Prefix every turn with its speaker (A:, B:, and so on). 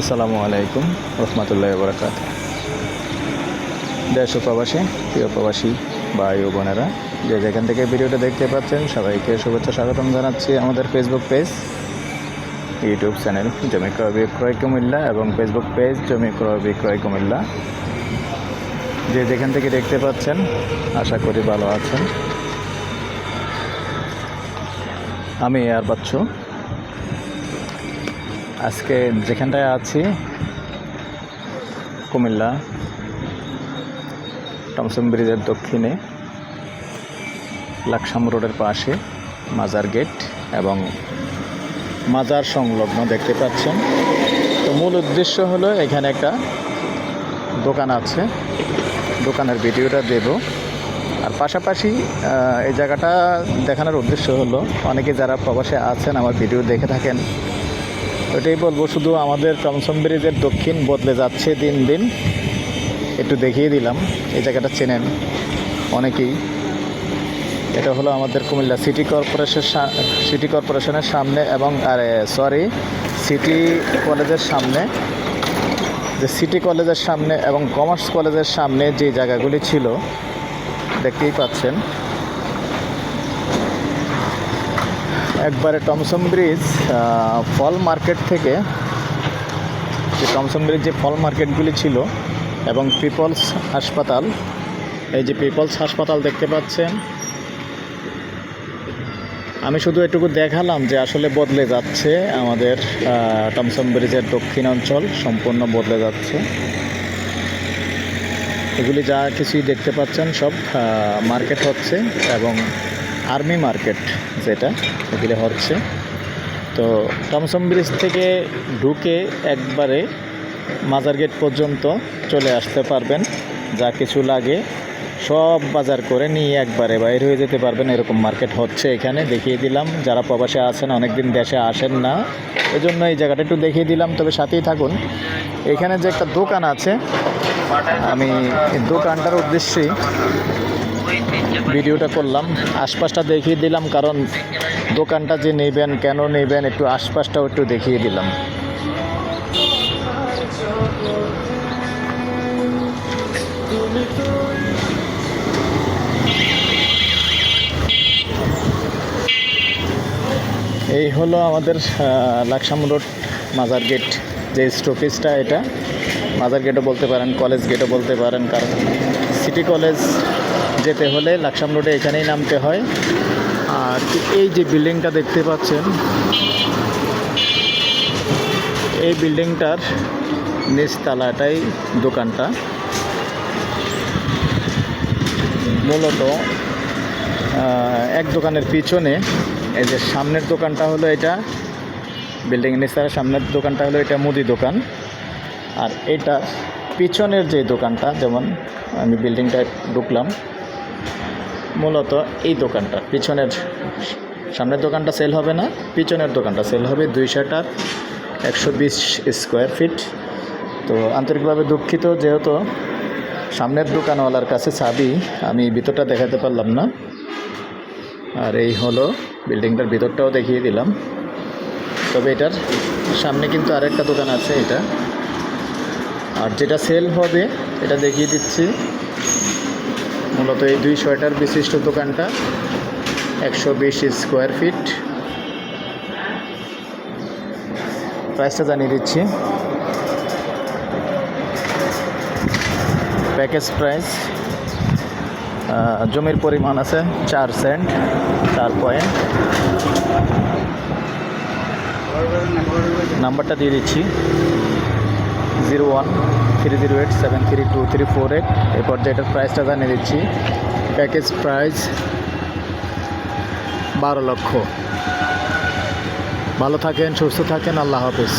A: আসসালামু আলাইকুম রহমতুল্লাহ বরকাত। দেশ প্রবাসী, প্রিয় প্রবাসী, ভাই ও বোনেরা, যে যেখান থেকে ভিডিওটা দেখতে পাচ্ছেন, সবাইকে শুভেচ্ছা স্বাগতম জানাচ্ছি আমাদের ফেসবুক পেজ ইউটিউব চ্যানেল জমি ক্রয় বিক্রয় কুমিল্লা এবং ফেসবুক পেজ জমি ক্রয় বিক্রয় কুমিল্লা। যে যেখান থেকে দেখতে পাচ্ছেন, আশা করি ভালো আছেন। আমি আর বাচ্চু আজকে যেখানটায় আছি, কুমিল্লা টমসম ব্রিজের দক্ষিণে, লাকসাম রোডের পাশে, মাজার গেট এবং মাজার সংলগ্ন দেখতে পাচ্ছেন। তো মূল উদ্দেশ্য হলো এখানে একটা দোকান আছে। দোকানের ভিডিওটা দেব। আর পাশাপাশি এই জায়গাটা দেখানোর উদ্দেশ্য হলো, অনেকে যারা প্রবাসে আছেন, আমার ভিডিও দেখে থাকেন ওটাই বলব, শুধু আমাদের টমসম ব্রিজের দক্ষিণ বদলে যাচ্ছে দিন দিন। একটু দেখিয়ে দিলাম, এই জায়গাটা চেনেন অনেকেই। এটা হলো আমাদের কুমিল্লা সিটি কর্পোরেশন সিটি কর্পোরেশনের সামনে এবং, আর, সরি, সিটি কলেজের সামনে, যে সিটি কলেজের সামনে এবং কমার্স কলেজের সামনে যে জায়গাগুলি ছিল, দেখতেই পাচ্ছেন। একবারে টমসম ব্রিজ ফল মার্কেট থেকে যে টমসম ব্রিজ যে ফল মার্কেটগুলি ছিল এবং পিপলস হাসপাতাল, এই যে পিপলস হাসপাতাল দেখতে পাচ্ছেন। আমি শুধু এটুকু দেখালাম যে আসলে বদলে যাচ্ছে আমাদের টমসম ব্রিজের দক্ষিণ অঞ্চল সম্পূর্ণ বদলে যাচ্ছে। এগুলি যা কিছুই দেখতে পাচ্ছেন সব মার্কেট হচ্ছে এবং আর্মি মার্কেট যেটা এগুলি হচ্ছে। তো টমসম ব্রিজ থেকে ঢুকে একবারে মাজার গেট পর্যন্ত চলে আসতে পারবেন, যা কিছু লাগে। সব বাজার করে নিয়ে একবারে বাইরে হয়ে যেতে পারবেন, এরকম মার্কেট হচ্ছে এখানে। দেখিয়ে দিলাম, যারা প্রবাসে আছেন, অনেকদিন দেশে আসেন না, এজন্য এই জায়গাটা একটু দেখিয়ে দিলাম। তবে সাথেই থাকুন, এখানে যে একটা দোকান আছে, আমি দোকানটার উদ্দেশ্যেই ভিডিওটা করলাম, আশপাশটা দেখিয়ে দিলাম, কারণ দোকানটা যে নেবেন, কেন নেবেন, একটু আশপাশটাও একটু দেখিয়ে দিলাম। এই হলো আমাদের লাকসাম রোড, মাজার গেট, যে স্টপেজটা এটা। মাজার গেটও বলতে পারেন কলেজ গেটও বলতে পারেন, কারণ সিটি কলেজ যেতে হলে লাকসাম রোডে এখানেই নামতে হয়। আর এই যে বিল্ডিংটা দেখতে পাচ্ছেন, এই বিল্ডিংটার নিচতলাটাই দোকানটা। মূলত এক দোকানের পিছনে এই যে সামনের দোকানটা হলো এটা বিল্ডিং নিচতলার সামনের দোকানটা হলো এটা মুদি দোকান। আর এটা পিছনের যে দোকানটা, যেমন আমি বিল্ডিংটায় ঢুকলাম, মূলত এই দোকানটা। পিছনের সামনের দোকানটা সেল হবে না, পিছনের দোকানটা সেল হবে দুই শাটার একশো বিশ স্কোয়ার ফিট তো আন্তরিকভাবে দুঃখিত, যেহেতু সামনের দোকানওয়ালার কাছে চাবি আমি ভিতরটা দেখাতে পারলাম না। আর এই হলো বিল্ডিংটার ভিতরটাও দেখিয়ে দিলাম। তবে এটার সামনে কিন্তু আরেকটা দোকান আছে, এটা। আর যেটা সেল হবে, এটা দেখিয়ে দিচ্ছি। মূলত এই দুই সোয়েটার বিশিষ্ট দোকানটা, একশো বিশ স্কোয়ার ফিট প্রাইসটা জানিয়ে দিচ্ছি। প্যাকেজ প্রাইস জমির পরিমাণ আছে চার সেন্ট চার পয়েন্ট নাম্বারটা দিয়ে দিচ্ছি। Zero one three zero eight seven three two three four eight এরপর যেটার প্রাইসটা জানিয়ে দিচ্ছি। প্যাকেজ প্রাইস বারো লক্ষ। ভালো থাকেন, সুস্থ থাকেন, আল্লাহ হাফিজ।